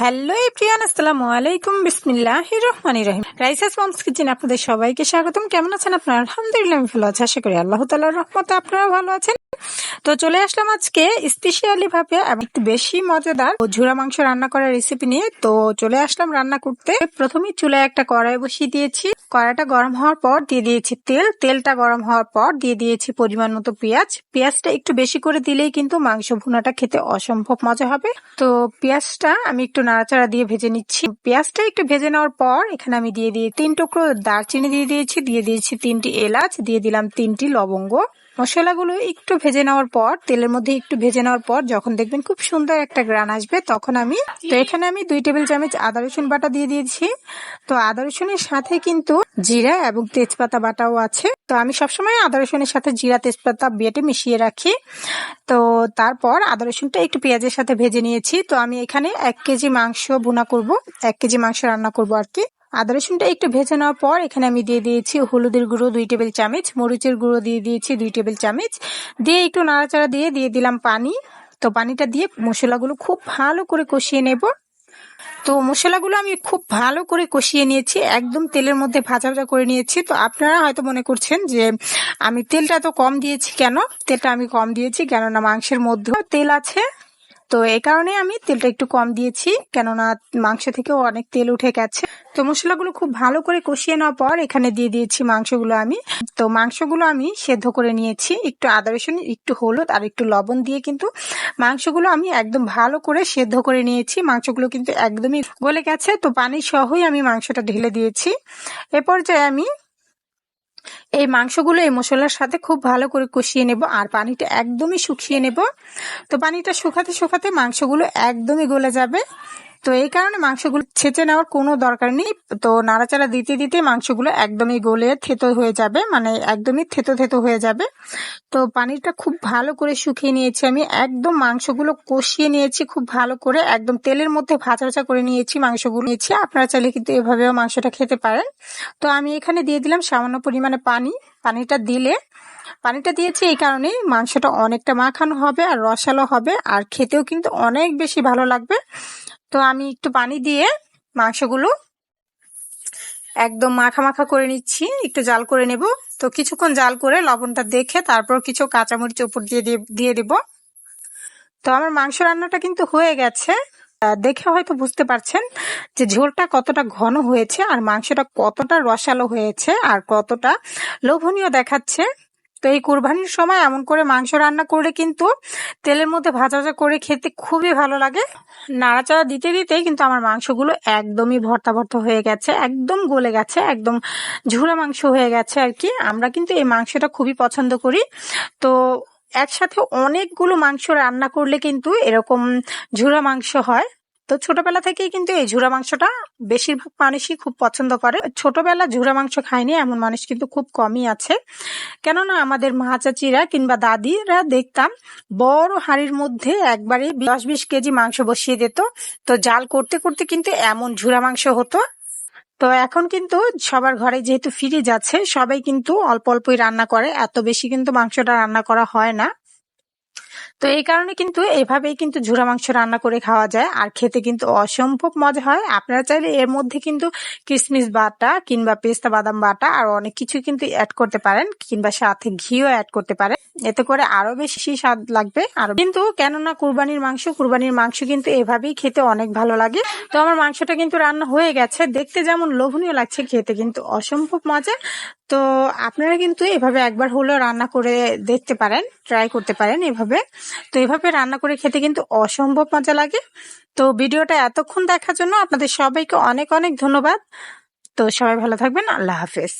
Hello এপ্রিয়ান আসসালামু আলাইকুম বিসমিল্লাহ রহমান রহিম রাইসাস মমস কিচেন আপনাদের সবাইকে স্বাগতম। কেমন আছেন আপনারা? আলহামদুলিল্লাহ, আমি ভালো আছি। আশা করি আল্লাহ তালার রহমতে আপনারা ভালো আছেন। তো চলে আসলাম আজকে স্পেশালি ভাবে একটু বেশি মজাদার ও ঝুরা মাংস রান্না করার রেসিপি নিয়ে। তো চলে আসলাম রান্না করতে। প্রথমে চুলায় একটা কড়াই বসিয়ে দিয়েছি। কড়াইটা গরম হওয়ার পর দিয়ে দিয়েছি তেল। তেলটা গরম হওয়ার পর দিয়ে দিয়েছি পরিমাণ মতো পেঁয়াজ। পেঁয়াজটা একটু বেশি করে দিলেই কিন্তু মাংস ভুনাটা খেতে অসম্ভব মজা হবে। তো পেঁয়াজটা আমি একটু নাড়াচাড়া দিয়ে ভেজে নিচ্ছি। পেঁয়াজটা একটু ভেজে নেওয়ার পর এখানে আমি দিয়ে দিয়ে তিন টুকরো দারচিনি দিয়ে দিয়েছি। দিয়ে দিয়েছি তিনটি এলাচ। দিয়ে দিলাম তিনটি লবঙ্গ। মশলাগুলো একটু ভেজে নেওয়ার পর, তেলের মধ্যে একটু ভেজে নেওয়ার পর যখন দেখবেন খুব সুন্দর একটা গ্রান আসবে, তখন আমি তো এখানে আমি দুই টেবিল চামচ আদা রসুন বাটা দিয়ে দিয়েছি। তো আদা রসুনের সাথে কিন্তু জিরা এবং তেজপাতা বাটাও আছে। তো আমি সবসময় আদা রসুনের সাথে জিরা, তেজপাতা বেটে মিশিয়ে রাখি। তো তারপর আদা রসুনটা একটু পেঁয়াজের সাথে ভেজে নিয়েছি। তো আমি এখানে এক কেজি মাংস বোনা করব, এক কেজি মাংস রান্না করব আর কি। আদা রসুনটা একটু ভেজে নেওয়ার পর এখানে আমি দিয়ে দিয়েছি হলুদের গুঁড়ো দুই টেবিল চামচ, মরিচের গুঁড়ো দিয়ে দিয়েছি দুই টেবিল চামচ। দিয়ে একটু নাড়াচাড়া দিয়ে দিয়ে দিলাম পানি। তো পানিটা দিয়ে মশলাগুলো খুব ভালো করে কষিয়ে নেব। তো মশলাগুলো আমি খুব ভালো করে কষিয়ে নিয়েছি, একদম তেলের মধ্যে ভাজা ভাজা করে নিয়েছি। তো আপনারা হয়তো মনে করছেন যে আমি তেলটা তো কম দিয়েছি কেন? তেলটা আমি কম দিয়েছি কেননা মাংসের মধ্যেও তেল আছে। তো এই কারণে আমি তেলটা একটু কম দিয়েছি, কেননা মাংস থেকেও অনেক তেল উঠে গেছে। তো মশলাগুলো খুব ভালো করে কষিয়ে নেওয়ার পর এখানে দিয়ে দিয়েছি মাংসগুলো আমি। তো মাংসগুলো আমি সেদ্ধ করে নিয়েছি, একটু আদা, রসুন, একটু হলুদ আর একটু লবণ দিয়ে কিন্তু মাংসগুলো আমি একদম ভালো করে সেদ্ধ করে নিয়েছি। মাংসগুলো কিন্তু একদমই গলে গেছে, তো পানি সহই আমি মাংসটা ঢেলে দিয়েছি। এ পর্যায়ে আমি এই মাংসগুলো এই মশলার সাথে খুব ভালো করে কষিয়ে নেব আর পানিটা একদমই শুকিয়ে নেব। তো পানিটা শুকাতে শুকাতে মাংসগুলো একদমই গলে যাবে। তো এই কারণে মাংসগুলো ছেঁচে নেওয়ার কোনো দরকার নেই। তো নাড়াচাড়া দিতে দিতে মাংসগুলো একদমই গলে থেতো হয়ে যাবে মানে একদমই থেতো থেতো হয়ে যাবে। তো পানিটা খুব ভালো করে শুকিয়ে নিয়েছি আমি। একদম মাংসগুলো কষিয়ে নিয়েছি খুব ভালো করে। একদম তেলের মধ্যে ভাজা ভাজা করে নিয়েছি মাংসগুলো। নিয়েছি, আপনারা চাইলে কিন্তু এভাবেও মাংসটা খেতে পারেন। তো আমি এখানে দিয়ে দিলাম সামান্য পরিমাণে পানি। পানিটা দিলে, পানিটা দিয়েছি এই কারণে মাংসটা অনেকটা মাখানো হবে আর রসালো হবে। আর খেতেও কিন্তু অনেক বেশি ভালো লাগবে। তো আমি একটু পানি দিয়ে মাংসগুলো একদম মাখা মাখা করে নিচ্ছি, একটু জাল করে নেব। তো কিছুক্ষণ জাল করে লবণটা দেখে তারপর কিছু কাঁচামরিচ উপর দিয়ে দিয়ে দিব। তো আমার মাংস রান্নাটা কিন্তু হয়ে গেছে। দেখে হয়তো বুঝতে পারছেন যে ঝোলটা কতটা ঘন হয়েছে আর মাংসটা কতটা রসালো হয়েছে আর কতটা লোভনীয় দেখাচ্ছে। তো এই কোরবানির সময় এমন করে মাংস রান্না করলে কিন্তু তেলের মধ্যে ভাজা ভাজা করে খেতে খুবই ভালো লাগে। নাড়াচাড়া দিতে দিতেই কিন্তু আমার মাংসগুলো একদমই ভর্তা ভর্তা হয়ে গেছে, একদম গলে গেছে, একদম ঝুড়া মাংস হয়ে গেছে আর কি। আমরা কিন্তু এই মাংসটা খুবই পছন্দ করি। তো একসাথে অনেকগুলো মাংস রান্না করলে কিন্তু এরকম ঝুড়া মাংস হয়। তো ছোটবেলা থেকেই কিন্তু এই ঝুরা মাংসটা বেশিরভাগ মানুষই খুব পছন্দ করে। ছোটবেলা ঝুরা মাংস খায়নি, এমন মানুষ কিন্তু খুব কমই আছে। কেননা আমাদের মা চাচিরা কিংবা দাদিরা দেখতাম বড় হাড়ির মধ্যে একবারে দশ বিশ কেজি মাংস বসিয়ে দিত। তো জাল করতে করতে কিন্তু এমন ঝুরা মাংস হতো। তো এখন কিন্তু সবার ঘরে যেহেতু ফ্রিজ আছে, সবাই কিন্তু অল্প অল্পই রান্না করে। এত বেশি কিন্তু মাংসটা রান্না করা হয় না। তো এই কারণে কিন্তু এভাবেই কিন্তু ঝুরা মাংস রান্না করে খাওয়া যায়। আর খেতে কিন্তু অসম্ভব মজা হয়। আপনারা চাইলে এর মধ্যে কিন্তু কিশমিশ বাটা কিংবা পেস্তা বাদাম বাটা আর অনেক কিছু কিন্তু অ্যাড করতে পারেন কিংবা সাথে ঘিও অ্যাড করতে পারেন। এতে করে আরও বেশি স্বাদ লাগবে। আর কিন্তু কেননা কুরবানির মাংস কুরবানির মাংস কিন্তু এভাবেই খেতে অনেক ভালো লাগে। তো আমার মাংসটা কিন্তু রান্না হয়ে গেছে। দেখতে যেমন লোভনীয় লাগছে, খেতে কিন্তু অসম্ভব মজা। তো আপনারা কিন্তু এভাবে একবার হলেও রান্না করে দেখতে পারেন ট্রাই করতে পারেন এভাবে। তো এভাবে রান্না করে খেতে কিন্তু অসম্ভব মজা লাগে। তো ভিডিওটা এতক্ষণ দেখার জন্য আপনাদের সবাইকে অনেক অনেক ধন্যবাদ। তো সবাই ভালো থাকবেন, আল্লাহ হাফেজ।